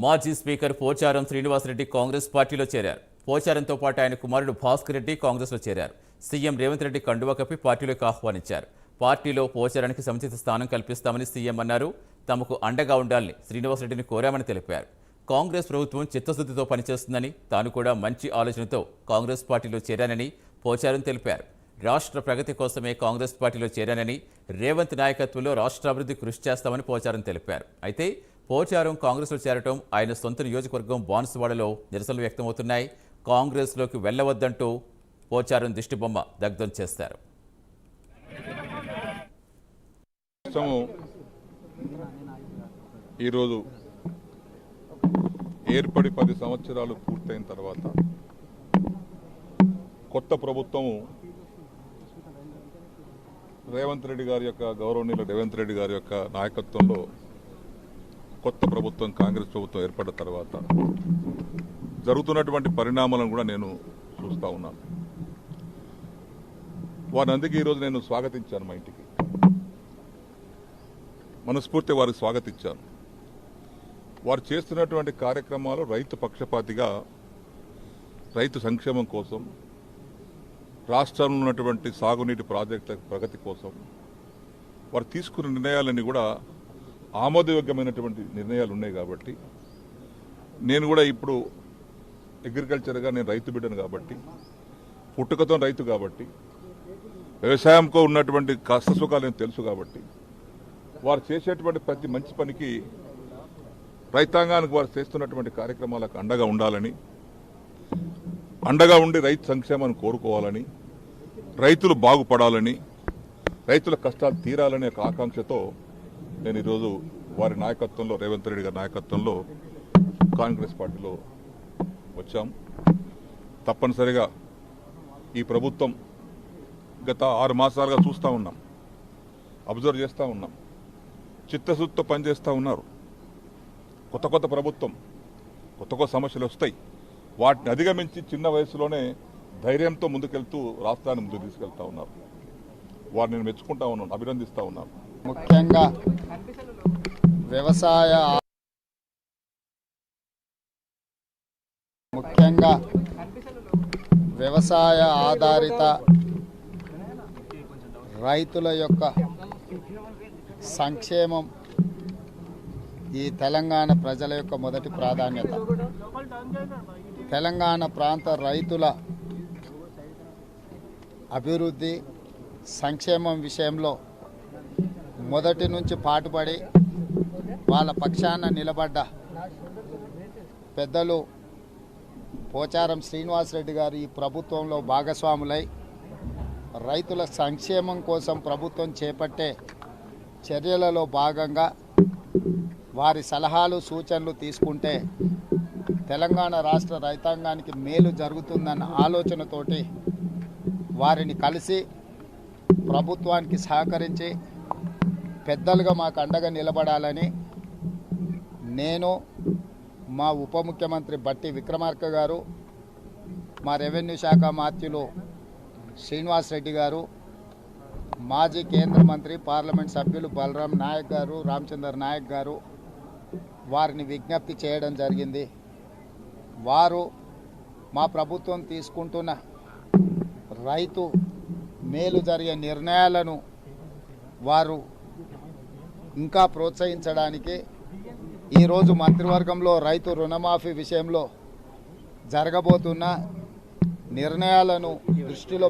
మాజీ స్పీకర్ పోచారం శ్రీనివాసరెడ్డి కాంగ్రెస్ పార్టీలో చేరారు. పోచారంతో పాటు ఆయన కుమారుడు భాస్కర్ రెడ్డి కాంగ్రెస్లో చేరారు. సీఎం రేవంత్ రెడ్డి కండువా కప్పి పార్టీలోకి ఆహ్వానించారు. పార్టీలో పోచారానికి సముచిత స్థానం కల్పిస్తామని సీఎం అన్నారు. తమకు అండగా ఉండాలని శ్రీనివాసరెడ్డిని కోరామని తెలిపారు. కాంగ్రెస్ ప్రభుత్వం చిత్తశుద్ధితో పనిచేస్తుందని తాను కూడా మంచి ఆలోచనతో కాంగ్రెస్ పార్టీలో చేరానని పోచారం తెలిపారు. రాష్ట్ర ప్రగతి కోసమే కాంగ్రెస్ పార్టీలో చేరానని రేవంత్ నాయకత్వంలో రాష్ట్రాభివృద్ధి కృషి చేస్తామని పోచారం తెలిపారు. అయితే పోచారం కాంగ్రెస్లో చేరటం ఆయన సొంత నియోజకవర్గం బాన్సువాడలో నిరసనలు వ్యక్తమవుతున్నాయి. కాంగ్రెస్లోకి వెళ్ళవద్దంటూ పోచారం దిష్టిబొమ్మ దగ్ధం చేస్తారు. ఈరోజు ఏర్పడి పది సంవత్సరాలు పూర్తయిన తర్వాత కొత్త ప్రభుత్వము రేవంత్ రెడ్డి గారి యొక్క గౌరవనీయులు రేవంత్ రెడ్డి గారి యొక్క నాయకత్వంలో కొత్త ప్రభుత్వం కాంగ్రెస్ ప్రభుత్వం ఏర్పడిన తర్వాత జరుగుతున్నటువంటి పరిణామాలను కూడా నేను చూస్తూ ఉన్నాను. వారిని అందుకే ఈరోజు నేను స్వాగతించాను మా ఇంటికి. మనస్ఫూర్తి వారికి స్వాగతించాను. వారు చేస్తున్నటువంటి కార్యక్రమాలు రైతు పక్షపాతిగా రైతు సంక్షేమం కోసం రాష్ట్రంలో ఉన్నటువంటి సాగునీటి ప్రాజెక్టుల ప్రగతి కోసం వారు తీసుకున్న నిర్ణయాలన్నీ కూడా ఆమోదయోగ్యమైనటువంటి నిర్ణయాలు ఉన్నాయి కాబట్టి నేను కూడా ఇప్పుడు అగ్రికల్చర్గా నేను రైతు బిడ్డను కాబట్టి పుట్టుకతో రైతు కాబట్టి వ్యవసాయంకో ఉన్నటువంటి కష్ట సుఖాలు నేను తెలుసు కాబట్టి వారు చేసేటువంటి ప్రతి మంచి పనికి రైతాంగానికి వారు చేస్తున్నటువంటి కార్యక్రమాలకు అండగా ఉండాలని అండగా ఉండి రైతు సంక్షేమాన్ని కోరుకోవాలని రైతులు బాగుపడాలని రైతుల కష్టాలు తీరాలనే ఒక ఆకాంక్షతో నేను ఈరోజు వారి నాయకత్వంలో రేవంత్ రెడ్డి గారి నాయకత్వంలో కాంగ్రెస్ పార్టీలో వచ్చాం. తప్పనిసరిగా ఈ ప్రభుత్వం గత ఆరు మాసాలుగా చూస్తూ ఉన్నాం. అబ్జర్వ్ చేస్తూ ఉన్నాం. చిత్తశుద్ధితో పనిచేస్తూ ఉన్నారు. కొత్త కొత్త ప్రభుత్వం కొత్త కొత్త సమస్యలు వస్తాయి. వాటిని అధిగమించి చిన్న వయసులోనే ధైర్యంతో ముందుకెళ్తూ రాష్ట్రాన్ని ముందుకు తీసుకెళ్తా ఉన్నారు. వారిని నేను మెచ్చుకుంటా ఉన్నాను అభినందిస్తూ ఉన్నాను. ముఖ్యంగా వ్యవసాయ ముఖ్యంగా వ్యవసాయ ఆధారిత రైతుల యొక్క సంక్షేమం ఈ తెలంగాణ ప్రజల యొక్క మొదటి ప్రాధాన్యత. తెలంగాణ ప్రాంత రైతుల అభివృద్ధి సంక్షేమం విషయంలో మొదటి నుంచి పాటుపడి వాళ్ళ పక్షాన నిలబడ్డ పెద్దలు పోచారం శ్రీనివాసరెడ్డి గారు ఈ ప్రభుత్వంలో భాగస్వాములై రైతుల సంక్షేమం కోసం ప్రభుత్వం చేపట్టే చర్యలలో భాగంగా వారి సలహాలు సూచనలు తీసుకుంటే తెలంగాణ రాష్ట్ర రైతాంగానికి మేలు జరుగుతుందన్న ఆలోచనతోటి వారిని కలిసి ప్రభుత్వానికి సహకరించి పెద్దలుగా మాకు అండగా నిలబడాలని నేను మా ఉప ముఖ్యమంత్రి బట్టి విక్రమార్క గారు మా రెవెన్యూ శాఖ మాత్యులు శ్రీనివాస్ రెడ్డి గారు మాజీ కేంద్ర మంత్రి పార్లమెంట్ సభ్యులు బలరాం నాయక్ గారు రామచందర్ నాయక్ గారు వారిని విజ్ఞప్తి చేయడం జరిగింది. వారు మా ప్రభుత్వం తీసుకుంటున్న రైతు మేలు జరిగే నిర్ణయాలను వారు ఇంకా ప్రోత్సహించడానికి ఈరోజు మంత్రివర్గంలో రైతు రుణమాఫీ విషయంలో జరగబోతున్న నిర్ణయాలను దృష్టిలో